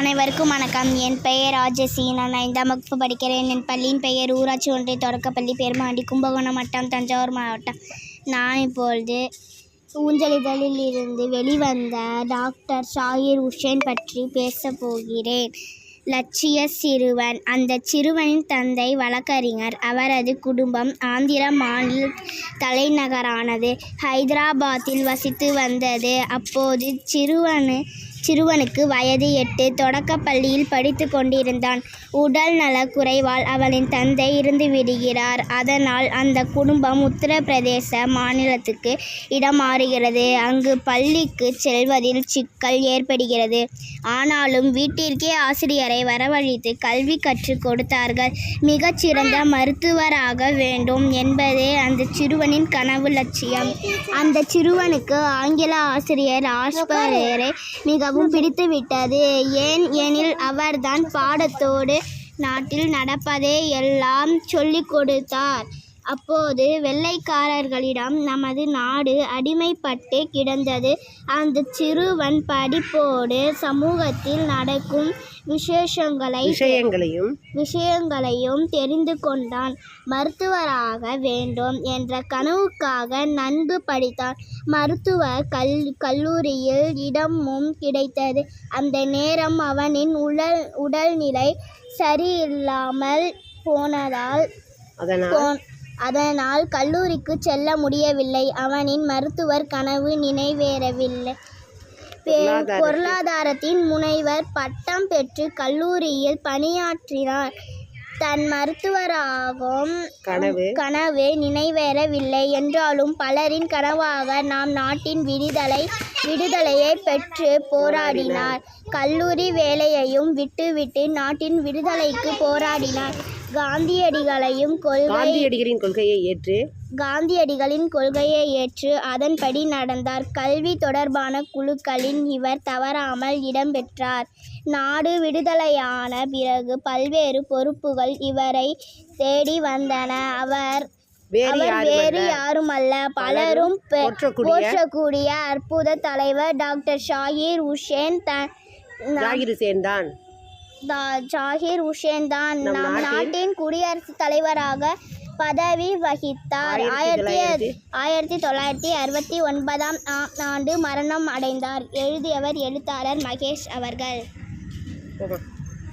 அனைவருக்கும் வணக்கம். என் பெயர் ராஜசி நான் ஐந்தாம் வகுப்பு படிக்கிறேன். என் பள்ளியின் பெயர் ஊராட்சி ஒன்றிய தொடக்கப்பள்ளி பெருமாண்டி கும்பகோணம் வட்டம் தஞ்சாவூர் மாவட்டம். நான் இப்பொழுது ஊஞ்சலிதழில் இருந்து வெளிவந்த டாக்டர் ஷாகிர் உஷேன் பற்றி பேசப் போகிறேன். லட்சிய சிறுவன். அந்த சிறுவனின் தந்தை வழக்கறிஞர். அவரது குடும்பம் ஆந்திர மாநில தலைநகரானது. ஹைதராபாத்தில் வசித்து வந்தது. அப்போது சிறுவனு சிறுவனுக்கு வயது எட்டு தொடக்கப் பள்ளியில் படித்து கொண்டிருந்தான். உடல் நலக் குறைவால் அவளின் தந்தை இருந்து விடுகிறார். அதனால் அந்த குடும்பம் உத்தரப்பிரதேச மாநிலத்துக்கு இடம் மாறுகிறது அங்கு பள்ளிக்கு செல்வதில் சிக்கல் ஏற்படுகிறது. ஆனாலும் வீட்டிற்கே ஆசிரியரை வரவழைத்து கல்வி கற்றுக் கொடுத்தார்கள். மிகச்சிறந்த மருத்துவராக வேண்டும் என்பதே அந்த சிறுவனின் கனவு லட்சியம். அந்த சிறுவனுக்கு ஆங்கில ஆசிரியர் ஆஸ்பரேரை மிகவும் பிடித்துவிட்டது ஏன் எனில் அவர்தான் பாடத்தோடு நாட்டில் நடப்பதை எல்லாம் சொல்லிக் கொடுத்தார். அப்போது வெள்ளைக்காரர்களிடம் நமது நாடு அடிமைப்பட்டு கிடந்தது. அந்த சிறுவன் படிப்போடு சமூகத்தில் நடக்கும் விசேஷங்களை விஷயங்களையும் விஷயங்களையும் தெரிந்து கொண்டான். மருத்துவராக வேண்டும் என்ற கனவுக்காக நன்கு படித்தான். மருத்துவ கல் கல்லூரியில் இடமும் கிடைத்தது. அந்த நேரம் அவனின் உடல் உடல்நிலை சரியில்லாமல் போனதால் அதனால் அதனால் கல்லூரிக்கு செல்ல முடியவில்லை. அவனின் மருத்துவர் கனவு நினைவேறவில்லை. பொருளாதாரத்தின் முனைவர் பட்டம் பெற்று கல்லூரியில் பணியாற்றினார். தன் மருத்துவராகும் கனவு. கனவு நினைவேறவில்லை. என்றாலும் பலரின் கனவாக நாம் நாட்டின் விடுதலை விடுதலையை பெற்று போராடினார். கல்லூரி வேலையையும் விட்டுவிட்டு நாட்டின் விடுதலைக்கு போராடினார். காந்தியடிகளையும் கொள்கை காந்தியடிகளின் கொள்கையை ஏற்று காந்தியடிகளின் கொள்கையை ஏற்று அதன்படி நடந்தார். கல்வி தொடர்பான குழுக்களில் இவர் தவறாமல் இடம்பெற்றார். நாடு விடுதலையான பிறகு பல்வேறு பொறுப்புகள் இவரை தேடி வந்தன. அவர் வேறு அவர் யாரும் வேறு அல்ல. யாருமல்ல. பலரும் போற்றக்கூடிய அற்புத தலைவர் டாக்டர் ஷாகிர் உஷேன் த ஜாகிர் ஹுசேன் தான். ஜாகிர் உஷேன் தான். நம் நாட்டின் குடியரசுத் தலைவராக பதவி வகித்தார். ஆயிரத்தி ஆயிரத்தி தொள்ளாயிரத்தி அறுபத்தி ஒன்பதாம் ஆ- ஆண்டு மரணம் அடைந்தார். எழுதியவர் எழுத்தாளர் மகேஷ் அவர்கள்.